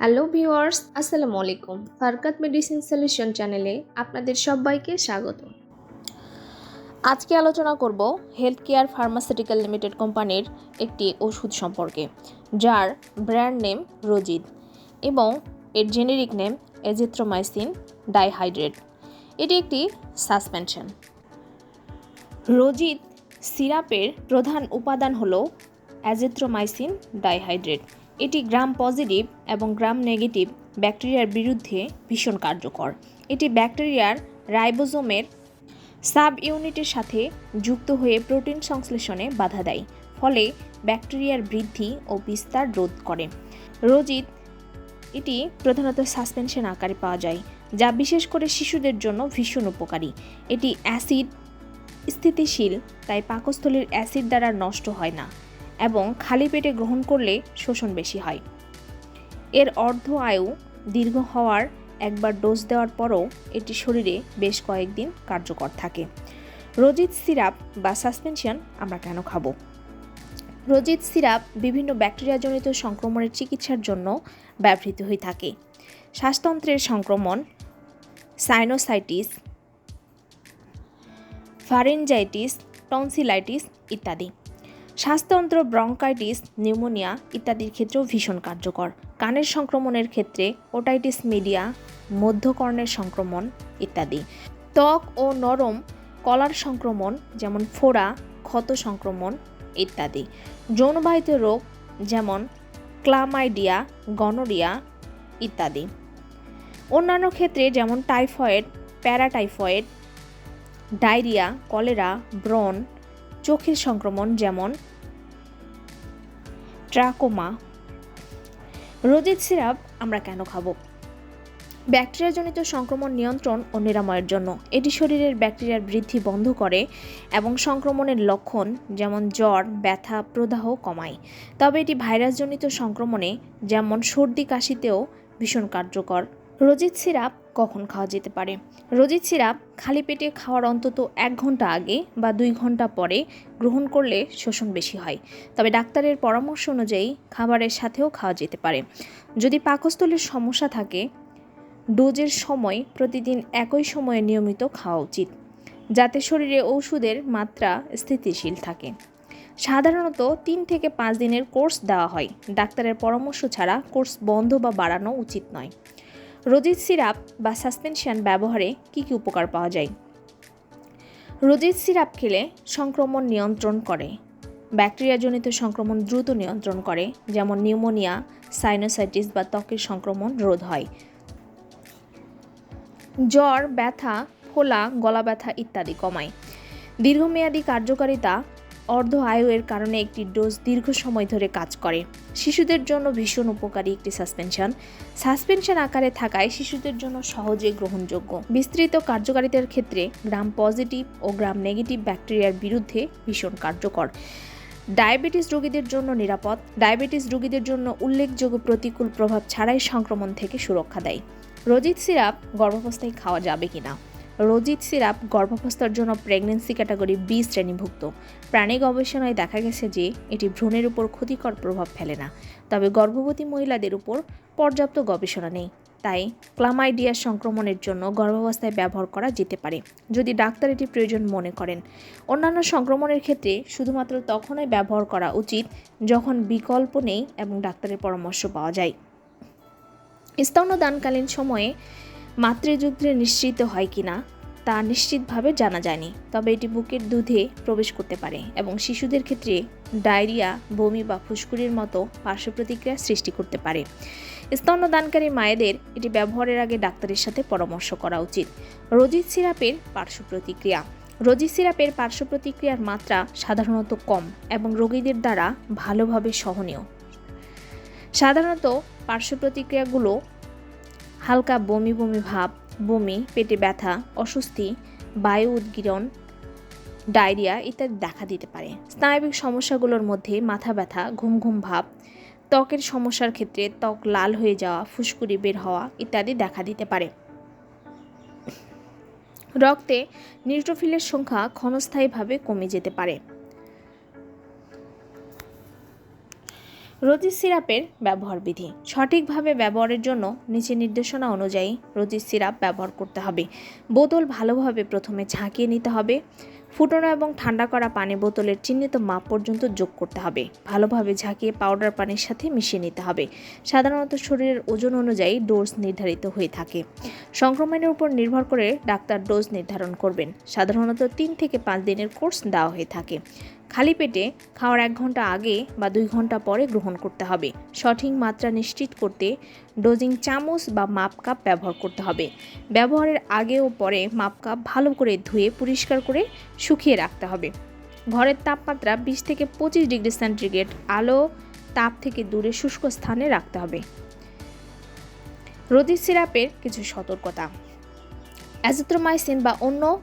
Hello viewers, আসসালামু আলাইকুম। ফারকাত medicine solution চ্যানেলে আপনাদের সবাইকে স্বাগত। আজকে আলোচনা করব হেলথ কেয়ার ফার্মাসিউটিক্যাল লিমিটেড কোম্পানির একটি ওষুধ সম্পর্কে, যার ব্র্যান্ড নেম রোজিদ এবং এর জেনেরিক নেম এজিথ্রোমাইসিন ডাইহাইড্রেট। এটি একটি সাসপেনশন। রোজিদ সিরাপের প্রধান উপাদান হল অ্যাজিথ্রোমাইসিন ডাইহাইড্রেট। এটি গ্রাম পজিটিভ এবং গ্রাম নেগেটিভ ব্যাকটেরিয়ার বিরুদ্ধে ভীষণ কার্যকর। এটি ব্যাকটেরিয়ার রাইবোজোমের সাব ইউনিটের সাথে যুক্ত হয়ে প্রোটিন সংশ্লেষণে বাধা দেয়, ফলে ব্যাকটেরিয়ার বৃদ্ধি ও বিস্তার রোধ করে। রোজিত এটি প্রধানত সাসপেনশন আকারে পাওয়া যায়, যা বিশেষ করে শিশুদের জন্য ভীষণ উপকারী। এটি অ্যাসিড স্থিতিশীল, তাই পাকস্থলীর অ্যাসিড দ্বারা নষ্ট হয় না। এবং খালি পেটে গ্রহণ করলে শোষণ বেশি হয়। এর অর্ধ আয়ু দীর্ঘ হওয়ার একবার ডোজ দেওয়ার পরও এটি শরীরে বেশ কয়েকদিন কার্যকর থাকে। রোজিত সিরাপ বা সাসপেনশন আমরা কেন খাব? রোজিত সিরাপ বিভিন্ন ব্যাকটেরিয়াজনিত সংক্রমণের চিকিৎসার জন্য ব্যবহৃত হয়ে থাকে। শ্বাসতন্ত্রের সংক্রমণ, সাইনোসাইটিস ফারেঞ্জাইটিস টনসিলাইটিস ইত্যাদি। শ্বাসতন্ত্র, ব্রঙ্কাইটিস, নিউমোনিয়া ইত্যাদির ক্ষেত্রেও ভীষণ কার্যকর। কানের সংক্রমণের ক্ষেত্রে ওটাইটিস মিডিয়া, মধ্যকর্ণের সংক্রমণ ইত্যাদি। ত্বক ও নরম কলার সংক্রমণ, যেমন ফোড়া, ক্ষত সংক্রমণ ইত্যাদি। যৌনবাহিত রোগ, যেমন ক্লামাইডিয়া, গনোরিয়া ইত্যাদি। অন্যান্য ক্ষেত্রে যেমন টাইফয়েড, প্যারাটাইফয়েড, ডায়রিয়া, কলেরা, ব্রণ চোখের সংক্রমণ যেমন ট্রাকোমা রোজিত সিরাপ আমরা কেন খাব? ব্যাকটেরিয়াজনিত সংক্রমণ নিয়ন্ত্রণ ও নিরাময়ের জন্য। এটি শরীরের ব্যাকটেরিয়ার বৃদ্ধি বন্ধ করে এবং সংক্রমণের লক্ষণ যেমন জ্বর, ব্যথা, প্রদাহ কমায়। তবে এটি ভাইরাসজনিত সংক্রমণে যেমন সর্দি, কাশিতেও ভীষণ কার্যকর। রোজিত সিরাপ কখন খাওয়া যেতে পারে? রোজিত সিরাপ, খালি পেটে খাওয়ার অন্তত এক ঘণ্টা আগে বা দুই ঘণ্টা পরে গ্রহণ করলে শোষণ বেশি হয়। তবে ডাক্তারের পরামর্শ অনুযায়ী খাবারের সাথেও খাওয়া যেতে পারে। যদি পাকস্থলের সমস্যা থাকে, ডোজের সময় প্রতিদিন একই সময়ে নিয়মিত খাওয়া উচিত, যাতে শরীরে ওষুধের মাত্রা স্থিতিশীল থাকে। সাধারণত তিন থেকে পাঁচ দিনের কোর্স দেওয়া হয়। ডাক্তারের পরামর্শ ছাড়া কোর্স বন্ধ বা বাড়ানো উচিত নয়। রোজিত সিরাপ বা সাসপেনশন ব্যবহারে কী কী উপকার পাওয়া যায়? রোজিত সিরাপ খেলে সংক্রমণ নিয়ন্ত্রণ করে। ব্যাকটেরিয়াজনিত সংক্রমণ দ্রুত নিয়ন্ত্রণ করে, যেমন নিউমোনিয়া, সাইনোসাইটিস বা ত্বকের সংক্রমণ রোধ হয়। জ্বর, ব্যথা, ফোলা গলা ব্যথা ইত্যাদি কমায়। দীর্ঘমেয়াদী কার্যকারিতা অর্ধ আয়ুর কারণে একটি ডোজ দীর্ঘ সময় ধরে কাজ করে। শিশুদের জন্য ভীষণ উপকারী একটি সাসপেনশন। সাসপেনশন আকারে থাকায় শিশুদের জন্য সহজে গ্রহণযোগ্য। বিস্তৃত কার্যকারিতার ক্ষেত্রে গ্রাম পজিটিভ ও গ্রাম নেগেটিভ ব্যাকটেরিয়ার বিরুদ্ধে ভীষণ কার্যকর। ডায়াবেটিস রোগীদের জন্য নিরাপদ। ডায়াবেটিস রোগীদের জন্য উল্লেখযোগ্য প্রতিকূল প্রভাব ছাড়াই সংক্রমণ থেকে সুরক্ষা দেয়। রোজিত সিরাপ গর্ভাবস্থায় খাওয়া যাবে কিনা? রোজিত সিরাপ গর্ভাবস্থার জন্য প্রেগনেন্সি ক্যাটাগরি বি শ্রেণীভুক্ত। প্রাণী গবেষণায় দেখা গেছে যে, এটি ভ্রূণের উপর ক্ষতিকর প্রভাব ফেলে না। তবে গর্ভবতী মহিলাদের উপর পর্যাপ্ত গবেষণা নেই। তাই ক্লামাইডিয়া সংক্রমণের জন্য গর্ভাবস্থায় ব্যবহার করা যেতে পারে, যদি ডাক্তার এটি প্রয়োজন মনে করেন। অন্যান্য সংক্রমণের ক্ষেত্রে শুধুমাত্র তখনই ব্যবহার করা উচিত যখন বিকল্প নেই এবং ডাক্তারের পরামর্শ পাওয়া যায়। স্তন্যদানকালীন সময়ে মাতৃযুদ্ধে নিশ্চিত হয় কি না তা নিশ্চিতভাবে জানা যায়নি। তবে এটি বুকের দুধে প্রবেশ করতে পারে এবং শিশুদের ক্ষেত্রে ডায়রিয়া, বমি বা ফুসকুড়ির মতো পার্শ্ব প্রতিক্রিয়া সৃষ্টি করতে পারে। স্তন্যদানকারী মায়েদের এটি ব্যবহারের আগে ডাক্তারের সাথে পরামর্শ করা উচিত। রোজিত সিরাপের পার্শ্ব প্রতিক্রিয়া রোজি সিরাপের পার্শ্ব প্রতিক্রিয়ার মাত্রা সাধারণত কম এবং রোগীদের দ্বারা ভালোভাবে সহনীয়। সাধারণত পার্শ্ব প্রতিক্রিয়াগুলো হালকা বমি বমি ভাব, বমি, পেটে ব্যথা, অস্বস্তি, বায়ু উদ্গীরণ, ডায়রিয়া ইত্যাদি দেখা দিতে পারে। স্নায়বিক সমস্যাগুলোর মধ্যে মাথা ব্যথা, ঘুম ঘুম ভাব, ত্বকের সমস্যার ক্ষেত্রে ত্বক লাল হয়ে যাওয়া, ফুসকুড়ি বের হওয়া ইত্যাদি দেখা দিতে পারে। রক্তে নিউট্রোফিলের সংখ্যা ক্ষণস্থায়ীভাবে কমে যেতে পারে। রোজির সিরাপের ব্যবহার বিধি। সঠিকভাবে ব্যবহারের জন্য নিচে নির্দেশনা অনুযায়ী রোজির সিরাপ ব্যবহার করতে হবে। বোতল ভালোভাবে প্রথমে ঝাঁকিয়ে নিতে হবে। ফুটানো এবং ঠান্ডা করা পানি বোতলের চিহ্নিত মাপ পর্যন্ত যোগ করতে হবে। ভালোভাবে ঝাঁকিয়ে পাউডার পানির সাথে মিশিয়ে নিতে হবে। সাধারণত শরীরের ওজন অনুযায়ী ডোজ নির্ধারিত হয়ে থাকে। সংক্রমণের উপর নির্ভর করে ডাক্তার ডোজ নির্ধারণ করবেন। সাধারণত তিন থেকে পাঁচ দিনের কোর্স দেওয়া হয়ে থাকে। খালি পেটে খাওয়ার এক ঘণ্টা আগে বা দুই ঘণ্টা পরে গ্রহণ করতে হবে। সঠিক মাত্রা নিশ্চিত করতে ডোজিং চামচ বা মাপ কাপ ব্যবহার করতে হবে। ব্যবহারের আগে ও পরে মাপ কাপ ভালো করে ধুয়ে পরিষ্কার করে শুকিয়ে রাখতে হবে। ঘরের তাপমাত্রা বিশ থেকে পঁচিশ ডিগ্রি সেন্টিগ্রেড, আলো, তাপ থেকে দূরে শুষ্ক স্থানে রাখতে হবে। রোদির সিরাপের কিছু সতর্কতা। অ্যাজিথ্রোমাইসিন বা অন্য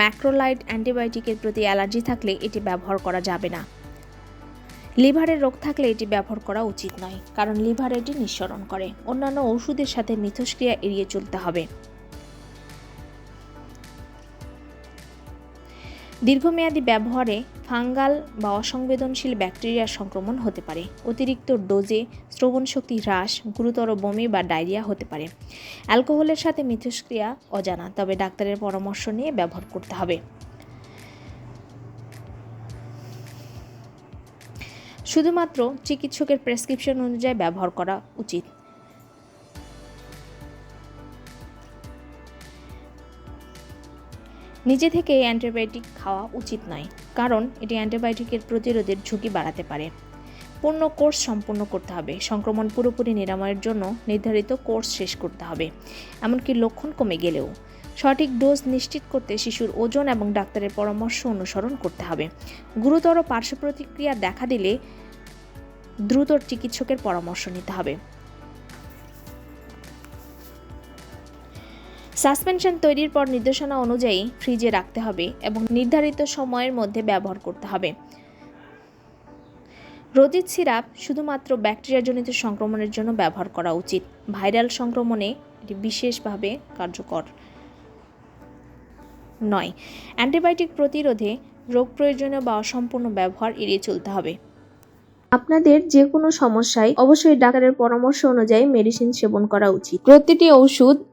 ম্যাক্রোলাইড অ্যান্টিবায়োটিকের প্রতি অ্যালার্জি থাকলে এটি ব্যবহার করা যাবে না। লিভারের রোগ থাকলে এটি ব্যবহার করা উচিত নয়, কারণ লিভার এটি নিঃসরণ করে। অন্যান্য ওষুধের সাথে মিথস্ক্রিয়া এড়িয়ে চলতে হবে। দীর্ঘমেয়াদী ব্যবহারে ফাঙ্গাল বা অসংবেদনশীল ব্যাকটেরিয়ার সংক্রমণ হতে পারে। অতিরিক্ত ডোজে শ্রবণ শক্তি হ্রাস, গুরুতর বমি বা ডায়রিয়া হতে পারে। অ্যালকোহলের সাথে মিথস্ক্রিয়া অজানা, তবে ডাক্তারের পরামর্শ নিয়ে ব্যবহার করতে হবে। শুধুমাত্র চিকিৎসকের প্রেসক্রিপশন অনুযায়ী ব্যবহার করা উচিত। নিজে থেকে অ্যান্টিবায়োটিক খাওয়া উচিত নয়, কারণ এটি অ্যান্টিবায়োটিকের প্রতিরোধের ঝুঁকি বাড়াতে পারে। পূর্ণ কোর্স সম্পূর্ণ করতে হবে। সংক্রমণ পুরোপুরি নিরাময়ের জন্য নির্ধারিত কোর্স শেষ করতে হবে, এমনকি লক্ষণ কমে গেলেও। সঠিক ডোজ নিশ্চিত করতে শিশুর ওজন এবং ডাক্তারের পরামর্শ অনুসরণ করতে হবে। গুরুতর পার্শ্ব প্রতিক্রিয়া দেখা দিলে দ্রুত চিকিৎসকের পরামর্শ নিতে হবে। সাসপেনশন তৈরির পর নির্দেশনা অনুযায়ী ফ্রিজে রাখতে হবে এবং নির্ধারিত সময়ের মধ্যে ব্যবহার করতে হবে। রোদিত সিরাপ শুধুমাত্র ব্যাকটেরিয়াজনিত সংক্রমণের জন্য ব্যবহার করা উচিত। ভাইরাল সংক্রমণে এটি বিশেষভাবে কার্যকর। নয় অ্যান্টিবায়োটিক প্রতিরোধে রোগ প্রয়োজনীয় বা অসম্পূর্ণ ব্যবহার এড়িয়ে চলতে হবে। আপনাদের যে কোনো সমস্যায় অবশ্যই ডাক্তারের পরামর্শ অনুযায়ী মেডিসিন সেবন করা উচিত। প্রতিটি ওষুধ